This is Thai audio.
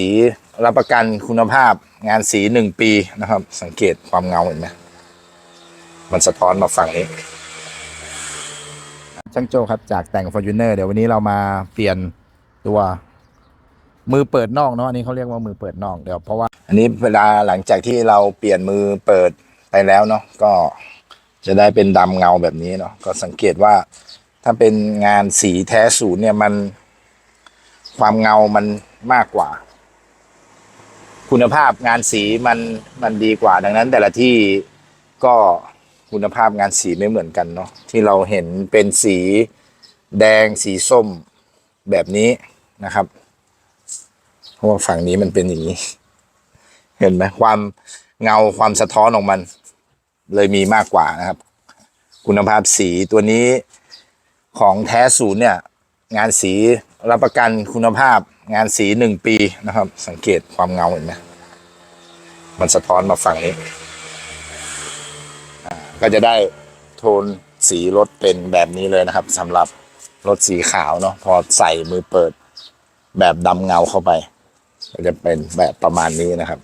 สีรับประกันคุณภาพงานสีหนึ่งปีนะครับ สังเกตความเงาเห็นไหมมันสะท้อนมาฝั่งนี้ ช่างโจครับจากแต่ง f o r t u n e r เดี๋ยววันนี้เรามาเปลี่ยนตัวมือเปิดนอกเนาะอันนี้เขาเรียกว่ามือเปิดนอกเดี๋ยวเพราะว่า อันนี้เวลาหลังจากที่เราเปลี่ยนมือเปิดไปแล้วเนาะก็จะได้เป็นดำเงาแบบนี้เนาะก็สังเกตว่าถ้าเป็นงานสีแท้ศูนย์เนี่ยมันความเงามันมากกว่า คุณภาพงานสีมันมันดีกว่าดังนั้น แต่ละที่ก็คุณภาพงานสีไม่เหมือนกันเนาะที่เราเห็นเป็นสีแดงสีส้มแบบนี้นะครับ เพราะว่าฝั่งนี้มันเป็นอย่างนี้ เห็นไหมความเงาความสะท้อนของมัน เลยมีมากกว่านะครับ คุณภาพสีตัวนี้ของแท้ศูนย์เนี่ย งานสี รับประกันคุณภาพงานสีหนึ่งปีนะครับ สังเกตความเงาเห็นไหมมันสะท้อนมาฝั่งนี้ก็จะได้โทนสีรถเป็นแบบนี้เลยนะครับสำหรับรถสีขาวเนาะพอใส่มือเปิดแบบดำเงาเข้าไป ก็จะเป็นแบบประมาณนี้นะครับ